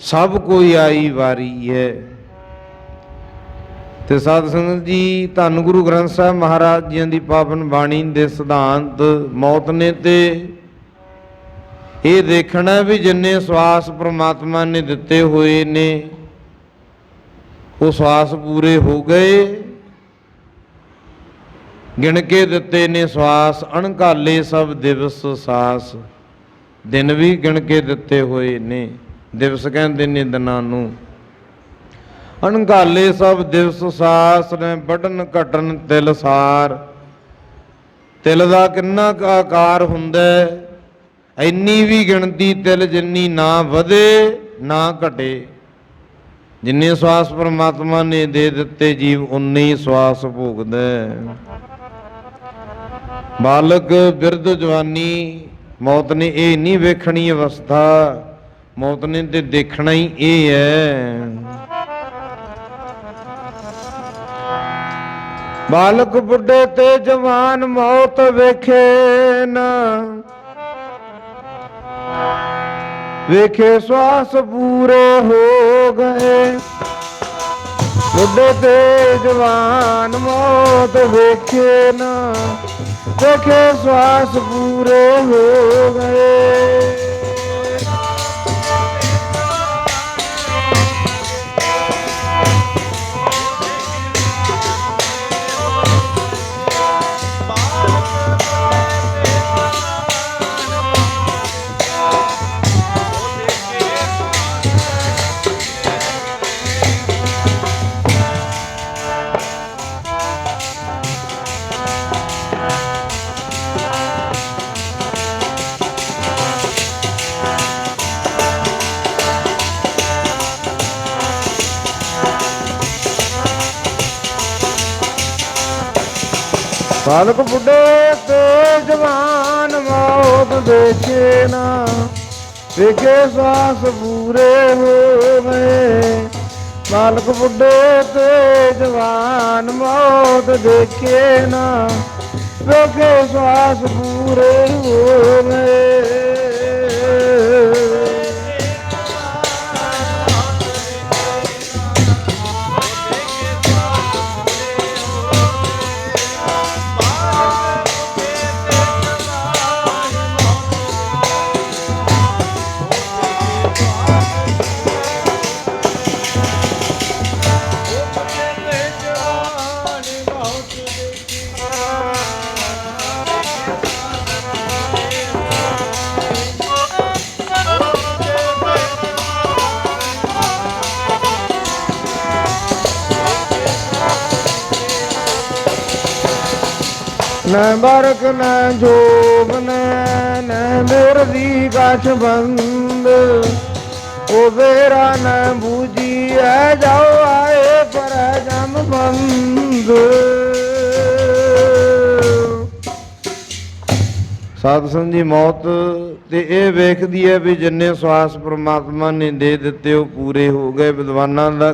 ਸਭ ਕੋਈ ਆਈ ਵਾਰੀ ਹੈ। ਤੇ ਸਾਧ ਸੰਗਤ ਜੀ, ਧੰਨ ਗੁਰੂ ਗ੍ਰੰਥ ਸਾਹਿਬ ਮਹਾਰਾਜ ਜੀਆਂ ਦੀ ਪਾਵਨ ਬਾਣੀ ਦੇ ਸਿਧਾਂਤ ਮੌਤ ਨੇ ਤੇ ਇਹ ਦੇਖਣਾ ਵੀ ਜਿੰਨੇ ਸਵਾਸ ਪ੍ਰਮਾਤਮਾ ਨੇ ਦਿੱਤੇ ਹੋਏ ਨੇ, ਉਹ ਸਵਾਸ ਪੂਰੇ ਹੋ ਗਏ। ਗਿਣ ਕੇ ਦਿੱਤੇ ਨੇ ਸਵਾਸ, ਅਣਕਾਲੇ ਸਭ ਦਿਵਸ ਸਾਸ, ਦਿਨ ਵੀ ਗਿਣ ਕੇ ਦਿੱਤੇ ਹੋਏ ਨੇ। ਦਿਵਸ ਕਹਿੰਦੇ ਨੇ ਦਿਨਾਂ ਨੂੰ। ਅਣਗਾਲੇ ਸਭ ਦਿਵਸ ਸਾਸ ਨੇ ਵੱਢਣ ਘਟਣ ਤਿਲ ਸਾਰ। ਤਿਲ ਦਾ ਕਿੰਨਾ ਕੁ ਆਕਾਰ ਹੁੰਦਾ ਹੈ? ਇੰਨੀ ਵੀ ਗਿਣਤੀ ਤਿਲ ਜਿੰਨੀ ਨਾ ਵਧੇ, ਨਾ ਘਟੇ। ਜਿੰਨੇ ਸਵਾਸ ਪ੍ਰਮਾਤਮਾ ਨੇ ਦੇ ਦਿੱਤੇ, ਜੀਵ ਉਨੇ ਹੀ ਸਵਾਸ ਭੋਗਦਾ ਬਾਲਕ ਬਿਰਧ ਜਵਾਨੀ, ਮੌਤ ਨੇ ਇਹ ਨਹੀਂ ਵੇਖਣੀ ਅਵਸਥਾ। ਮੌਤ ਨੇ ਤੇ ਦੇਖਣਾ ਹੀ ਇਹ ਹੈ। ਬਾਲਕ ਬੁੱਢੇ ਤੇ ਜਵਾਨ ਮੌਤ ਵੇਖੇ ਨਾ। ਵੇਖੇ ਸਵਾਸ ਪੂਰੇ ਹੋ ਗਏ। ਬੁੱਢੇ ਤੇ ਜਵਾਨ ਮੌਤ ਵੇਖੇ ਨਾ। ਵੇਖੇ ਸਵਾਸ ਪੂਰੇ ਹੋ ਬਾਲਕ ਬੁੱਢੇ ਤੇ ਜਵਾਨ ਮੌਤ ਦੇਖੇ ਨਾ ਵੇਖੇ ਸਾਸ ਪੂਰੇ ਹੋਵੇ। ਗਏ ਬਾਲਕ ਬੁੱਢੇ ਤੇ ਜਵਾਨ ਮੌਤ ਦੇਖੇ ਨਾ ਵੇਖੇ ਸਾਸ ਪੂਰੇ ਹੋਵੇ। ਨ ਬਰਕ, ਨ ਜੋਬ, ਨ ਨ ਮੇਰ ਬੰਦ। ਉਹ ਵੇਰਾ ਨ ਬੂਜੀ ਆਏ ਪਰ ਜਮ ਬੰਦ। ਸਾਧ ਸੰਗ ਜੀ, ਮੌਤ ਤੇ ਇਹ ਵੇਖਦੀ ਹੈ ਵੀ ਜਿੰਨੇ ਸਵਾਸ ਪ੍ਰਮਾਤਮਾ ਨੇ ਦੇ ਦਿੱਤੇ, ਉਹ ਪੂਰੇ ਹੋ ਗਏ। ਵਿਦਵਾਨਾਂ ਦਾ